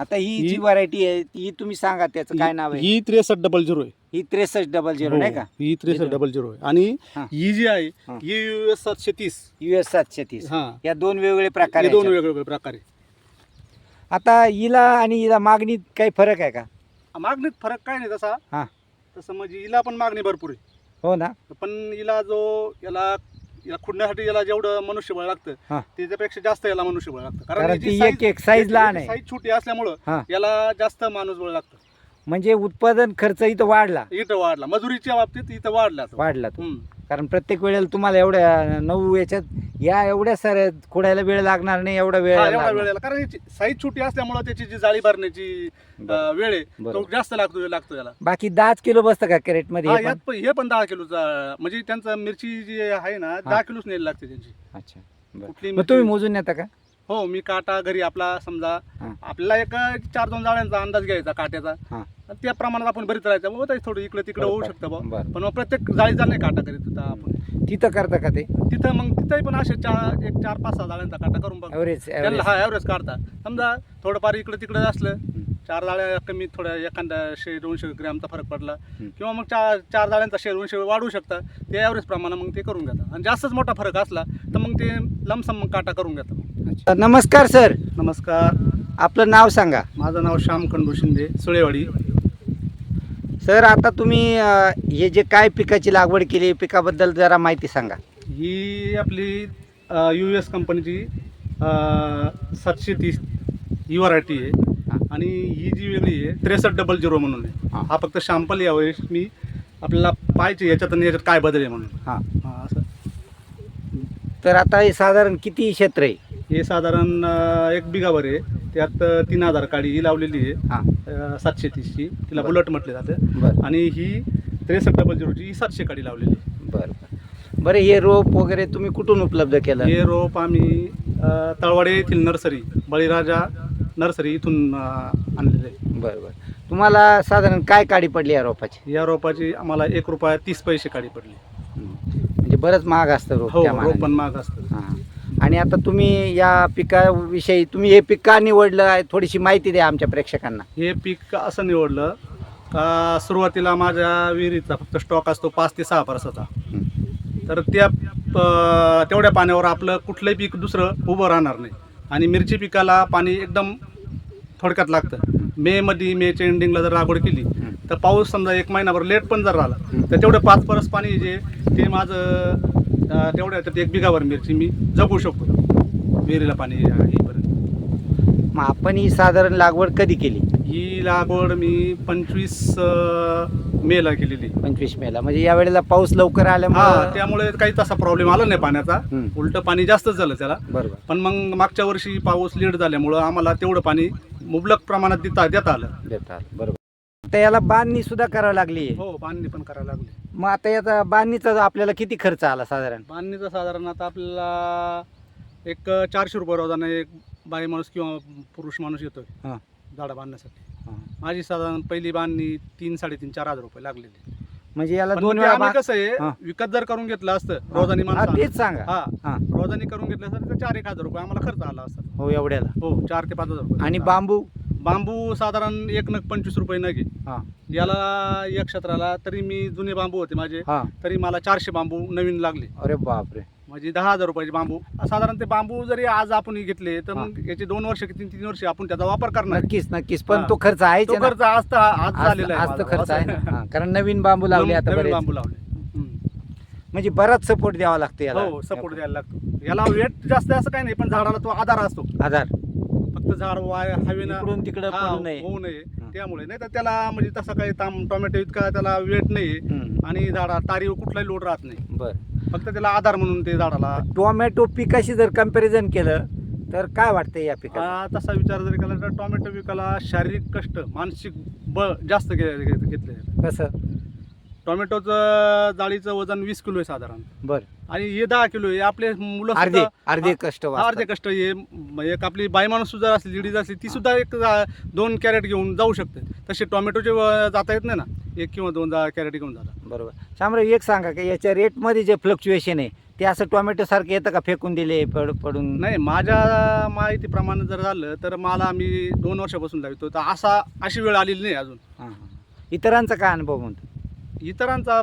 आता ही जी ही- व्हरायटी आहे ही तुम्ही सांगा त्याचं काय नाव आहे. ही त्रेसष्ट डबल झिरो आहे. ही त्रेसष्ट डबल झिरो नाही का? हो, ही त्रेसष्ट डबल झिरो आहे. आणि हा. ही जी आहे हा. ही यू एस सातशे तीस यू एस सातशे तीस हा. या दोन वेगवेगळे प्रकार हे दोन. वेगवेगळे प्रकार आहे आता हिला आणि हिला मागणीत काही फरक आहे का? मागणीत फरक काय नाही तसा. हा. तसं म्हणजे हिला पण मागणी भरपूर आहे. हो ना. पण हिला जो याला याला खुडण्यासाठी याला जेवढं मनुष्यबळ हा. लागतं त्याच्यापेक्षा जास्त याला मनुष्यबळ लागतं कारण याची ती size- एक एक साईज लहान आहे साईज छोटी असल्यामुळं. याला जास्त माणूसबळ लागतं म्हणजे उत्पादन खर्च इथं वाढला इथं वाढला मजुरीच्या बाबतीत इथं वाढला तो. वाढला तो हम्म. कारण प्रत्येक वेळेला तुम्हाला एवढ्या नऊ याच्यात या एवढ्या साऱ्या खोडायला वेळ लागणार नाही एवढा वेळ हा, एवढा लागणार. वेळेला कारण याची साईज छोटी असल्यामुळं त्याची जी जाळी भरण्याची बरं. वेळ आहे तो बरोबर. जास्त लागतो लागतो याला बाकी दहाच किलो बसतं का कॅरेटमध्ये हा, हे पण? यात पण हे पण दहा किलोचा म्हणजे त्यांचं मिरची जी आहे ना दहा किलोच न्यायला लागते त्यांची अच्छा बरं. कुठली मग तुम्ही मोजून येता का हो मी काटा घरी आपला समजा हा. आपल्याला एक चार दोन जाळ्यांचा अंदाज घ्यायचा काट्याचा हा. आणि त्या प्रमाणात आपण भरीत राहायचं मग होतं थोडं इकडे तिकडे होऊ. शकतं. बरं. पण मग प्रत्येक जाळीचा नाही काटा करीत होता आपण तिथं करता का ते तिथं मग तिथंही पण असे चार एक चार पाच सहा जाळ्यांचा काटा करून बघ ॲव्हरेज त्यांना हा ॲव्हरेज काढता समजा थोडंफार इकडे तिकडे असलं हम्म. चार जाळ्या कमी थोड्या एखादा शे दोनशे ग्रॅमचा फरक पडला हम्म. किंवा मग चार चार जाळ्यांचा शे दोनशे वाढवू शकता ते ॲव्हरेज प्रमाणे मग ते करून घेतात आणि जास्तच मोठा फरक असला तर मग ते लमसम मग काटा करून घेतात नमस्कार सर. नमस्कार. आपलं नाव सांगा. माझं नाव श्याम खंडू शिंदे सुळेवाडी. सर आता तुम्ही अं, हे जे काय पिकाची लागवड केली पिकाबद्दल जरा माहिती सांगा. ही आपली यू एस कंपनीची सातशे तीस ही व्हरायटी आहे. हा. आणि ही जी वेगळी आहे त्रेसष्ट डबल झिरो म्हणून आहे. हा. हा फक्त शॅम्पल यावेळेस मी आपल्याला पाहिजे याच्यात आणि याच्यात काय बदल आहे म्हणून. हां. हा, असं. तर आता हे साधारण किती क्षेत्र आहे? हे साधारण अं, एक बिगावर आहे. त्यात अं, तीन हजार काडी ही लावलेली आहे. हां. अं, सातशे तीसची. तिला बरं. बुलट म्हटले जाते. बरं. आणि ही त्रेसष्ट डबल झिरोची ही सातशे काडी लावलेली आहे. बरं. बरं हे रोप वगैरे तुम्ही कुठून उपलब्ध केलं? हे रोप आम्ही अं, तळवाडे येथील नर्सरी बळीराजा नर्सरी इथून अं, आणलेले आहे. बरं बरं. तुम्हाला साधारण काय काडी पडली या रोपाची? या रोपाची आम्हाला एक रुपया तीस पैसे काढी पडली. म्हणजे बरंच महाग असतं रोप हो त्या रोप मानाने. पण महाग असतं. हां. आणि आता तुम्ही या पिकाविषयी तुम्ही हे पीक का निवडलं आहे थोडीशी माहिती द्या आमच्या प्रेक्षकांना. हे पीक असं निवडलं का सुरुवातीला माझ्या विहिरीचा फक्त स्टॉक असतो पाच ते सहा परसाचा तर त्या प- तेवढ्या पाण्यावर आपलं कुठलंही पीक दुसरं उभं राहणार नाही. आणि मिरची पिकाला पाणी एकदम थोडक्यात लागतं. मेमध्ये मेच्या एंडिंगला जर लागवड केली तर पाऊस समजा एक महिनाभर लेट पण जर राहिला तर तेवढं पाच परस पाणी जे ते माझं अं, तेवढ्या त्यात एक बिगावर मिरची मी जगू शकतो. विहिरीला पाणी येईपर्यंत मग आपण ही साधारण लागवड कधी केली? ही लागवड मी पंचवीस मेला केलेली. पंचवीस मेला म्हणजे या वेळेला पाऊस लवकर हा आल्यामुळे त्यामुळे काही तसा प्रॉब्लेम आला नाही पाण्याचा. हम्म. उलट पाणी जास्तच झालं त्याला. बरोबर. पण मग मागच्या वर्षी पाऊस लेट झाल्यामुळं आम्हाला तेवढं पाणी मुबलक प्रमाणात देता देता आलं. देता आलं, बरोबर. आता याला बांधणी सुद्धा करावी लागली. हो बांधणी पण करायला लागली. मग आता याचा बांधणीचा आपल्याला किती खर्च आला साधारण? बांधणीचं साधारण आता आपल्याला एक चारशे रुपये रोजाने एक बाई माणूस किंवा पुरुष माणूस येतोय हां. झाडं बांधण्यासाठी. माझी साधारण पहिली बांधणी तीन साडेतीन चार हजार रुपये लागलेली. म्हणजे याला दोन ते वेळा बा- कसं आहे. विकत जर करून घेतलं असतं रोजानी हा, माणसं तेच सांगा. हा. हा. रोजानी करून घेतलं असतं तर चार एक हजार रुपये आम्हाला खर्च आला असता. हो एवढ्याला. हो चार ते पाच हजार रुपये. आणि बांबू. बांबू साधारण एक नग पंचवीस रुपये नग आहे. हा. याला एक क्षेत्राला तरी मी जुने बांबू होते माझे हा. तरी मला चारशे बांबू नवीन लागले. अरे बापरे. म्हणजे दहा हजार रुपयाचे बांबू. साधारण ते बांबू जरी आज आपण घेतले तर मग याचे दोन वर्ष की तीन तीन वर्ष आपण त्याचा वापर करणार आहे. नक्कीच नक्कीच. पण हा. तो खर्च आहे तो खर्च आज तर आज झालेला आहे आज तो माझा. खर्च आहे ना. हा, कारण नवीन बांबू लावले आता नवीन बरेच. बांबू लावले. हम्म. म्हणजे बराच सपोर्ट द्यावा लागतो याला. हो सपोर्ट द्यायला लागतो. याला वेट जास्त असं काही नाही पण झाडाला तो आधार असतो. आधार. झाड वाय हवेनं इकडून तिकडं हा, पडू नये. होऊ नये. हा. त्यामुळे. नाही तर त्याला म्हणजे तसं काही ताम टोमॅटो इतका त्याला वेट नाही हम्म. आणि झाडा तारीवर कुठलाही लोड राहत नाही. बर. फक्त त्याला आधार म्हणून ते झाडाला टोमॅटो पिकाशी जर कंपॅरिझन केलं तर काय वाटतं या पिकाला? आ, तसा विचार जरी केला तर टोमॅटो पिकाला शारीरिक कष्ट मानसिक बळ जास्त घे- घे- घेतले. कसं? टोमॅटोचं जाळीचं वजन वीस किलो आहे साधारण. बर. आणि हे दहा किलो आहे. आपले मुलं अर्धे सुद्धा- अर्धे कष्ट हा, वाचतात. अर्धे कष्ट हे म- एक आपली बाई माणूस सुद्धा असली लेडीज असली ती सुद्धा एक जा- दोन कॅरेट घेऊन जाऊ शकते. तसे टोमॅटोचे व- जाता येत नाही ना. एक किंवा दोन जा कॅरेट घेऊन जातात बरोबर. शामराव एक सांगा की याच्या रेटमध्ये जे फ्लक्च्युएशन आहे ते असं टोमॅटो सारखं येतं का? फेकून दिले पड पडून? नाही माझ्या माहितीप्रमाणे जर झालं तर मला आम्ही दोन वर्षापासून लावतो. तर असा अशी वेळ आलेली नाही अजून. हां, हां. इतरांचा काय अनुभव म्हणतो? इतरांचा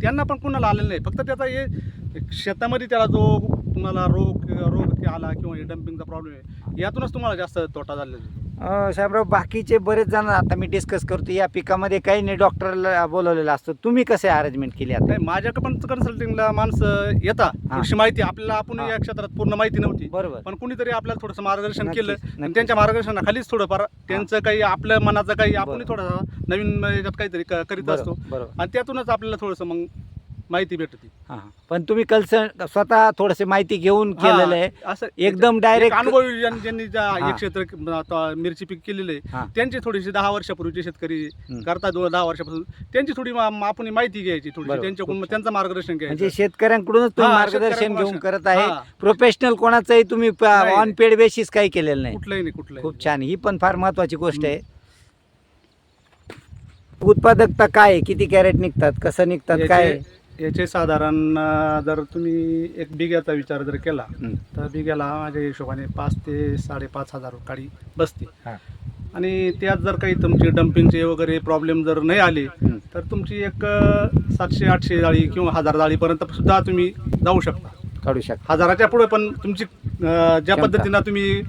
त्यांना पण कुणाला आलेलं नाही फक्त त्याचा हे शेतामध्ये त्याला जो तुम्हाला रोग रोग आला किंवा डम्पिंगचा प्रॉब्लेम आहे यातूनच तुम्हाला जास्त तोटा झालेला आहे. साहेबराव बाकीचे बरेच जण आता मी डिस्कस करतो या पिकामध्ये काही नाही डॉक्टरला बोलवलेलं असतं. तुम्ही कसे अरेंजमेंट केली आता? नाही माझ्याकडे पण कन्सल्टिंगला माणसं येतात. हा. थोडीशी माहिती आपल्याला आपण हा. या क्षेत्रात पूर्ण माहिती नव्हती. बरोबर. पण कुणीतरी आपल्याला थोडंसं मार्गदर्शन नक्कीच, केलं. नक्कीच. आणि त्यांच्या मार्गदर्शनाखालीच थोडंफार त्यांचं काही आपल्या मनाचं काही आपण बरं. थोडं नवीन याच्यात काहीतरी क- करीत असतो. बरोबर बरोबर. आणि त्यातूनच आपल्याला थोडंसं मग माहिती भेटते हां. पण तुम्ही कल्सर स्वतः थोडीशी माहिती घेऊन केलेलं आहे हा, असं एकदम एक डायरेक्ट अनुभवी ज्यां- ज्यांनी ज्या हा. हे क्षेत्र आता मिरची पीक केलेलं हा. आहे त्यांची थोडीशी दहा वर्षापूर्वीचे शेतकरी हं. करता दो दहा वर्षापासून त्यांची थोडी मा- आपण माहिती घ्यायची थोडीशी बरोबर. त्यांच्याकडून खूप त्यांचं मार्गदर्शन म्हणजे घ्यायचं शेतकऱ्यांकडूनच तुम्ही हा, मार्गदर्शन शेतकऱ्यांकडून घेऊन करत आहे हा. प्रोफेशनल कोणाचंही तुम्ही नाही. ऑन पेड बेसिस काही केलेलं नाही कुठलंही नाही कुठलंही खूप छान ही पण फार महत्वाची गोष्ट आहे उत्पादकता काय आहे? किती कॅरेट निघतात कसं निघतात काय आहे? याचे साधारण अं, जर तुम्ही एक बिघ्याचा विचार जर केला. तर बिघ्याला माझ्या हिशोबाने पाच ते साडेपाच हजार काळी बसते. आणि त्यात जर काही तुमचे डम्पिंगचे वगैरे प्रॉब्लेम जर नाही आले. तर तुमची एक सातशे आठशे जाळी किंवा हजार जाळीपर्यंत सुद्धा तुम्ही जाऊ शकता काढू शकता हजाराच्या पुढे पण तुमची ज्या. पद्धतीनं तुम्ही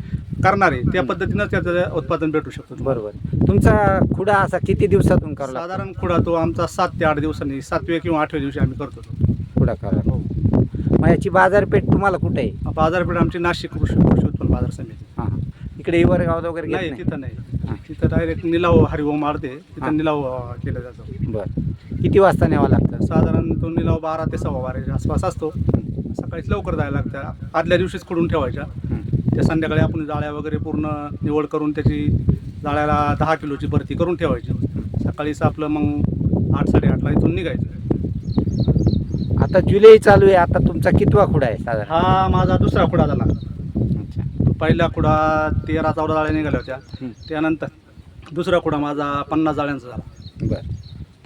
करणार आहे त्या हं. पद्धतीनं त्याचं उत्पादन भेटू शकतो. बरोबर तुमचा खुडा असा किती दिवसातून करावा लागतो? साधारण खुडा तो आमचा सात ते आठ दिवसांनी सातव्या किंवा आठव्या दिवशी आम्ही करतो तो. खुडा करावा लागतो. मग याची बाजारपेठ तुम्हाला कुठे आहे बाजारपेठ आमची नाशिक कृषी कृषी उत्पन्न बाजार समिती हां हां. इकडे इवर गावात वगैरे घेत नाही नाही तिथं हा. नाही तिथं डायरेक्ट निलाव हरिओम मारते हा. तिथं निलाव अं, केला जातो बरं किती वाजता न्यावं लागतं साधारण तो निलाव बारा ते सव्वा बाराच्या आसपास असतो सकाळीच लवकर जायला लागतं आदल्या दिवशीच खोडून ठेवायच्या हं. त्या संध्याकाळी आपण जाळ्या वगैरे पूर्ण निवड करून त्याची जाळ्याला दहा किलोची भरती करून ठेवायची. सकाळीच आपलं मग आठ साडेआठला इथून निघायचं. आता जुलै चालू आहे. आता तुमचा कितवा खुडा आहे साधारण? हा माझा दुसरा खुडा झाला. अच्छा. पहिला खुडा तेरा चौदा जाळ्या निघाल्या होत्या. त्यानंतर दुसरा खुडा माझा पन्नास जाळ्यांचा झाला. बरं.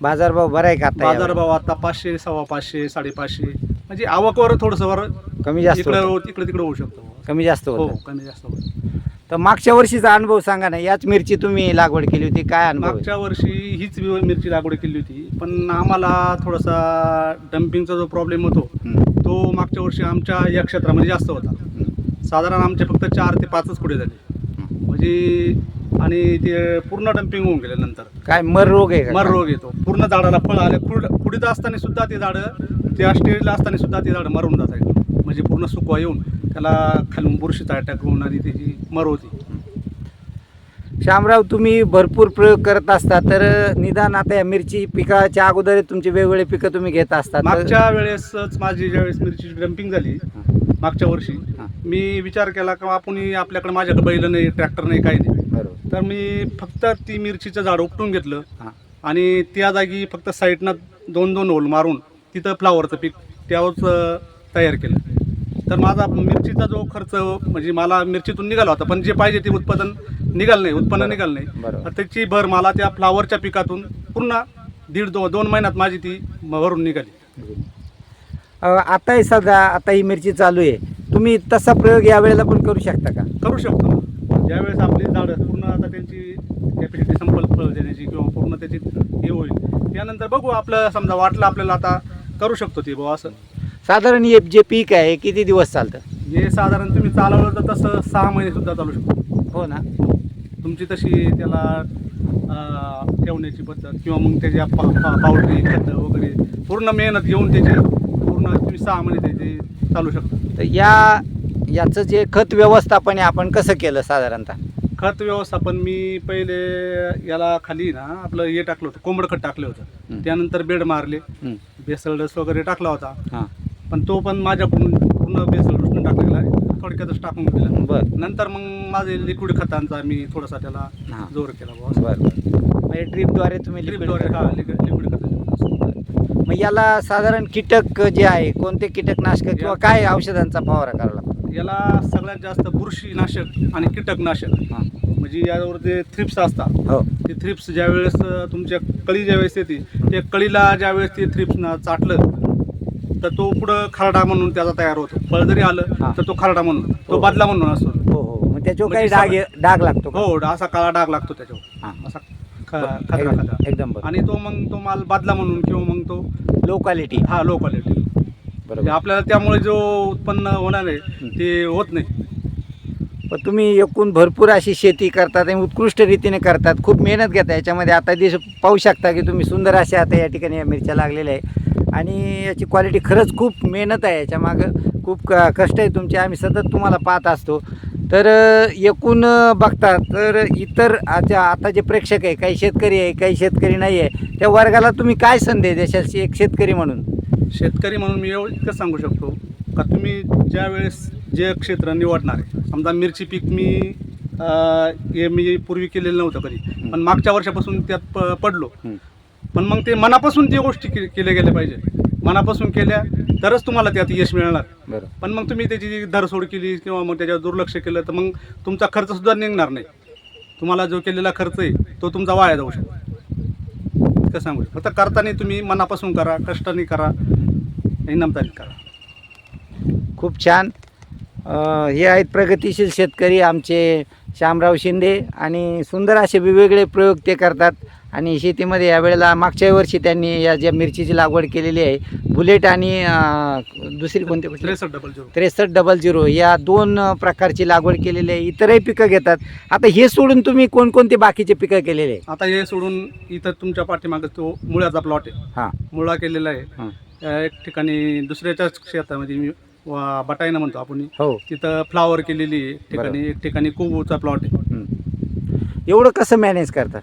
बाजारभाव बरा आहे का? बाजारभाव आता पाचशे सव्वा पाचशे साडेपाचशे. म्हणजे आवकवर थोडंसं वर कमी जास्त इकडे. तिकडे तिकडे होऊ शकतो. कमी जास्त हो होतं कमी जास्त होतं तर मागच्या वर्षीचा अनुभव सांगा ना याच मिरची तुम्ही लागवड केली होती काय अनुभव आहे? मागच्या वर्षी हीच मिरची लागवड केली होती पण आम्हाला थोडासा डम्पिंगचा जो प्रॉब्लेम होतो हं. तो मागच्या वर्षी आमच्या या क्षेत्रामध्ये जास्त होता. हं. साधारण आमचे फक्त चार ते पाचच पुढे झाले. म्हणजे आणि ते पूर्ण डम्पिंग होऊन गेले नंतर. काय मर रोग आहे का? मर रोग येतो. पूर्ण झाडाला फळ आले. पुढ पुढीत असताना सुद्धा ते झाडं त्या स्टेजला असताना सुद्धा ते झाडं मरून जात आहे म्हणजे पूर्ण सुकवा येऊन. त्याला खालून बुरशीचा अटॅक होऊन आणि त्याची मर होती श्यामराव तुम्ही भरपूर प्रयोग करत असता तर निदान आता या मिरची पिकाच्या अगोदर तुमची वेगवेगळे पिकं तुम्ही घेत असता तर- मागच्या वेळेसच माझी ज्यावेळेस मिरची डम्पिंग झाली मागच्या वर्षी. मी विचार केला का आपण आपल्याकडे माझ्याकडे बैल नाही ट्रॅक्टर नाही काही नाही बरोबर तर मी फक्त ती मिरचीचं झाड उपटून घेतलं. आणि त्या जागी फक्त साईडनं दोन दोन होल मारून तिथं फ्लावरचं पीक त्यावरच तयार केलं तर माझा मिरचीचा जो खर्च म्हणजे मला मिरचीतून निघाला होता पण जे पाहिजे ते उत्पादन निघालं नाही उत्पन्न. निघालं नाही. तर त्याची भर मला त्या फ्लावरच्या पिकातून पूर्ण दीड दो दोन महिन्यात माझी ती भरून निघाली. अ, आता हे सध्या आता ही मिरची चालू आहे. तुम्ही तसा प्रयोग या वेळेला पण करू शकता का? करू शकतो. ज्यावेळेस आपली झाडं पूर्ण आता त्यांची कॅपॅसिटी संपल फळ देण्याची किंवा पूर्ण त्याची हे होईल. त्यानंतर बघू आपलं समजा वाटलं आपल्याला आता करू शकतो ते बुवा असं. साधारण हे जे पीक आहे किती दिवस चालतं? हे साधारण तुम्ही चालवलं तर तसं सहा महिने सुद्धा चालू शकतो. हो ना. तुमची तशी त्याला अं, ठेवण्याची पद्धत किंवा मग त्याच्या पा पा पावडरी खतं वगैरे पूर्ण मेहनत घेऊन त्याची पूर्ण तुम्ही सहा महिने त्याचे चालू शकता. तर या याचं जे खत व्यवस्थापन आहे आपण कसं केलं साधारणतः? खत व्यवस्थापन मी पहिले याला खाली ना आपलं हे टाकलं होतं कोंबड खत टाकलं हं. होतं त्यानंतर बेड मारले. हं. बेसळडस वगैरे टाकला होता. हां. पण तो पण माझ्याकडून पूर्ण बेसळडस टाकला गेला थोडक्यातच टाकून दिला. बरं. नंतर मग माझे लिक्विड खतांचा मी थोडासा त्याला हां. जोर केला बुवा. बरं बरं. म्हणजे ड्रीपद्वारे तुम्ही liquid लिक्विड हा. लिक्विड खत मग याला साधारण कीटक जे आहे कोणते कीटकनाशक किंवा काय औषधांचा फवारा करावा लागतो? याला सगळ्यात जास्त बुरशीनाशक आणि कीटकनाशक. हां. म्हणजे यावर जे थ्रिप्स असतात हो. ते थ्रिप्स ज्या वेळेस तुमच्या कळी ज्या वेळेस येते त्या कळीला ज्या वेळेस ते थ्रिप्स चाटलं तर तो पुढं खरडा म्हणून त्याचा तयार होतो. फळ जरी. आलं तर तो खरडा म्हणून तो हो. बदला म्हणून असतो. हो हो. मग त्याच्यावर काही म्हणजे डाग ये- डाग लागतो का? हो असा काळा डाग लागतो त्याच्यावर. हा. असा ख- खतरा एकदम खतरा. एकदम बरोबर आणि तो मग तो माल बदला म्हणून किंवा मग तो लो क्वालिटी हा लो क्वालिटी म्हणजे बरोबर आपल्याला त्यामुळे जो उत्पन्न होणार आहे ते होत नाही. पण तुम्ही एकूण भरपूर अशी शेती करतात आणि उत्कृष्ट रीतीने करतात. खूप मेहनत घेता. याच्यामध्ये आता दिस पाहू शकता की तुम्ही सुंदर असे आता या ठिकाणी या मिरच्या लागलेल्या आहे आणि याची क्वालिटी खरंच खूप मेहनत आहे याच्या मागं. खूप क कष्ट आहे तुमचे. आम्ही सतत तुम्हाला पाहत असतो. तर एकूण बघता तर इतर आता आता जे प्रेक्षक आहे काही शेतकरी आहे काही शेतकरी नाही आहे त्या वर्गाला तुम्ही काय संदेश देशाल एक शेतकरी म्हणून? शेतकरी म्हणून मी एवढं इतकं सांगू शकतो का तुम्ही ज्या वेळेस जे क्षेत्र निवडणार आहे समजा मिरची पीक मी हे मी पूर्वी केलेलं नव्हतं कधी पण मागच्या वर्षापासून त्यात प पडलो. पण मग ते मनापासून त्या गोष्टी के केल्या गेल्या पाहिजे. मनापासून केल्या तरच तुम्हाला त्यात यश मिळणार. बरोबर पण मग तुम्ही त्याची धरसोड केली किंवा मग त्याच्यावर दुर्लक्ष केलं तर मग तुमचा खर्च सुद्धा निघणार नाही. तुम्हाला जो केलेला खर्च आहे तो तुमचा वाया जाऊ शकतो. इतकं सांगू शकतो. फक्त करताना तुम्ही मनापासून करा कष्टाने करा आणि नमताने करा. खूप छान. अ, हे आहेत प्रगतिशील शेतकरी आमचे श्यामराव शिंदे आणि सुंदर असे वेगवेगळे प्रयोग ते करतात. आणि शेतीमध्ये यावेळेला मागच्या वर्षी त्यांनी या ज्या मिरचीची लागवड केलेली आहे बुलेट आणि दुसरी कोणती त्रेसष्ट डबल झिरो त्रेसष्ट डबल झिरो या दोन प्रकारची लागवड केलेली आहे. इतरही पिकं घेतात. आता हे सोडून तुम्ही कोणकोणते बाकीचे पिकं केलेले आहे आता हे सोडून इथं तुमच्या पाठीमागे तो मुळ्याचा प्लॉट आहे. हां. मुळा केलेला आहे. एक ठिकाणी दुसऱ्याच्याच शेतामध्ये मी बटाईनं म्हणतो आपण. हो. तिथं फ्लावर केलेली आहे. एक ठिकाणी एक ठिकाणी कोबूचा प्लॉट आहे. एवढं कसं मॅनेज करतात?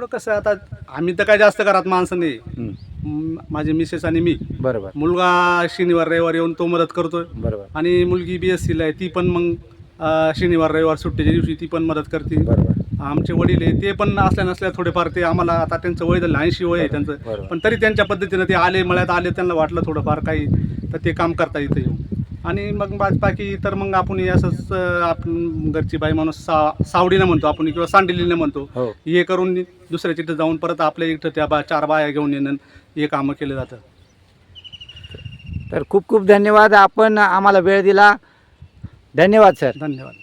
एवढं कसं आता आम्ही तर काय जास्त घरात माणसं नाही. हं. म- माझे मिसेस आणि मी. बरोबर. मुलगा शनिवार रविवार येऊन तो मदत करतोय. बरोबर. आणि मुलगी बी एस सीला आहे ती पण मग अं, शनिवार रविवार सुट्टीच्या दिवशी ती पण मदत करते. बरोबर. आमचे वडील आहे ते पण असल्या नसल्या थोडेफार ते आम्हाला आता त्यांचं वय झालं ऐंशी वय आहे त्यांचं. बरोबर. पण तरी त्यांच्या पद्धतीनं ते आले मळ्यात आले त्यांना वाटलं थोडंफार काही तर ते काम करता इथं येऊन. आणि मग बाकी तर मग आपण असंच आपण घरची बाई माणूस सा सावडीनं म्हणतो आपण किंवा सांडिलीनं म्हणतो. हो. हे करून दुसऱ्याच्या इथं जाऊन परत आपल्या इथं त्या बा चार बाया घेऊन येणं हे कामं केलं जातं तर खूप खूप धन्यवाद. आपण आम्हाला वेळ दिला. धन्यवाद सर. धन्यवाद.